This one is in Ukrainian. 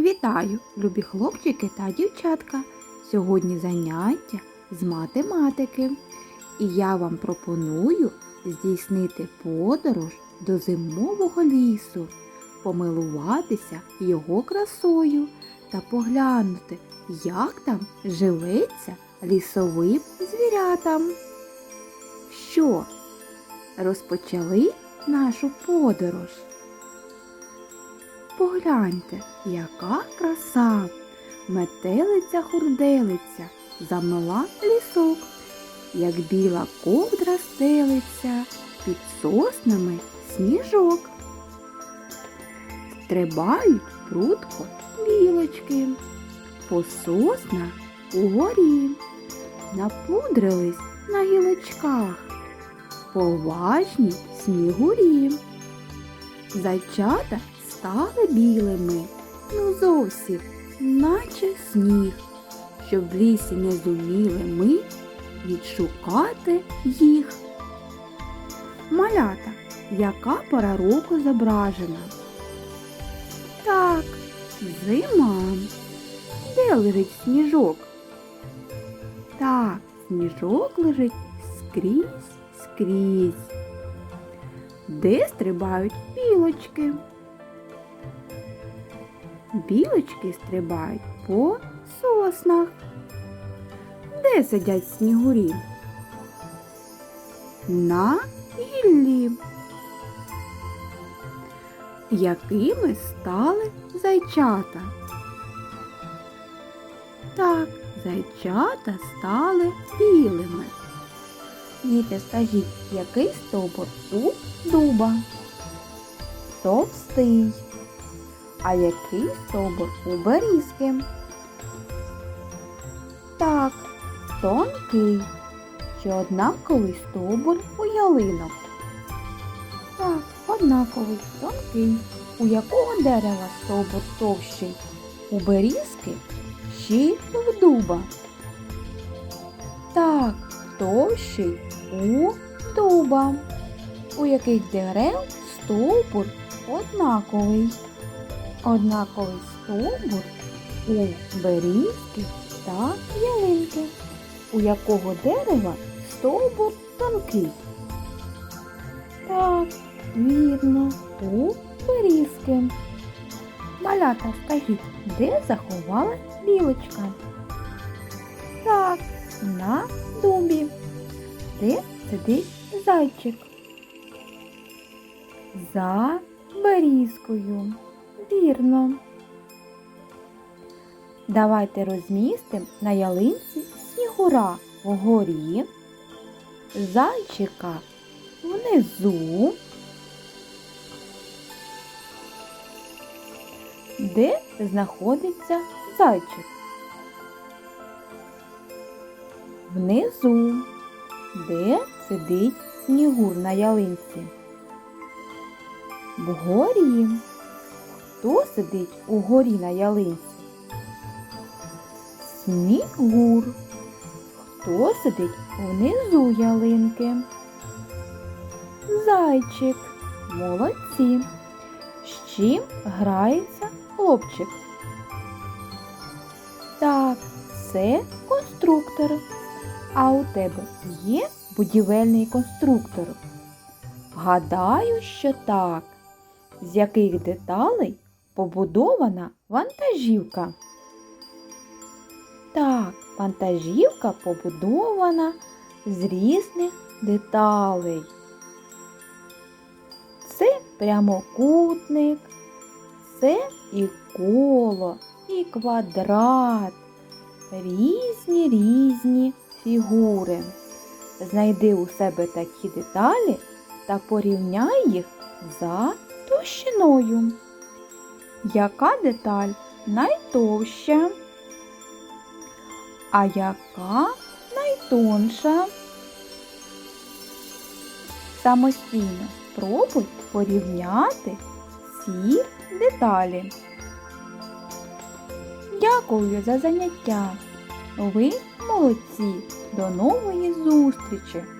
Вітаю, любі хлопчики та дівчатка! Сьогодні заняття з математики. І я вам пропоную здійснити подорож до зимового лісу, помилуватися його красою та поглянути, як там живеться лісовим звірятам. Що? Розпочали нашу подорож? Погляньте, яка краса! Метелиця хурделиця замила лісок, як біла ковдра стелиться, під соснами сніжок. Стрибають прутко білочки, по соснах угорі, напудрились на гілочках, поважні снігурі. Зайчата стали білими, ну зовсім, наче сніг, щоб в лісі не зуміли ми відшукати їх. Малята, яка пора року зображена? Так, зима. Де лежить сніжок? Так, сніжок лежить скрізь, скрізь. Де стрибають білочки? Білочки стрибають по соснах. Де сидять снігурі? На гіллі. Якими стали зайчата? Так, зайчата стали білими. Діти, скажіть, який стовбур у дуба? Товстий. А який стовбур у берізки? Так, тонкий. Чи однаковий стовбур у ялинок? Так, однаковий, тонкий. У якого дерева стовбур товщий? У берізки чи в дуба? Так, товщий у дуба. У яких дерев стовбур однаковий? Однаковий стовбур у берізки та ялинки. У якого дерева стовбур тонкий? Так, вірно, у берізки. Малята, скажіть, де заховала білочка? Так, на дубі. Де сидить зайчик? За берізкою. Вірно. Давайте розмістимо на ялинці снігура вгорі, зайчика внизу. Де знаходиться зайчик? Внизу. Де сидить снігур на ялинці? Вгорі. Хто сидить угорі на ялинці? Снігур. Хто сидить внизу ялинки? Зайчик. Молодці. З чим грається хлопчик? Так, це конструктор. А у тебе є будівельний конструктор? Гадаю, що так. З яких деталей побудована вантажівка? Так, вантажівка побудована з різних деталей. Це прямокутник, це і коло, і квадрат, різні різні фігури. Знайди у себе такі деталі та порівняй їх за товщиною. Яка деталь найтовща? А яка найтонша? Самостійно спробуй порівняти ці деталі. Дякую за заняття. Ви молодці. До нової зустрічі!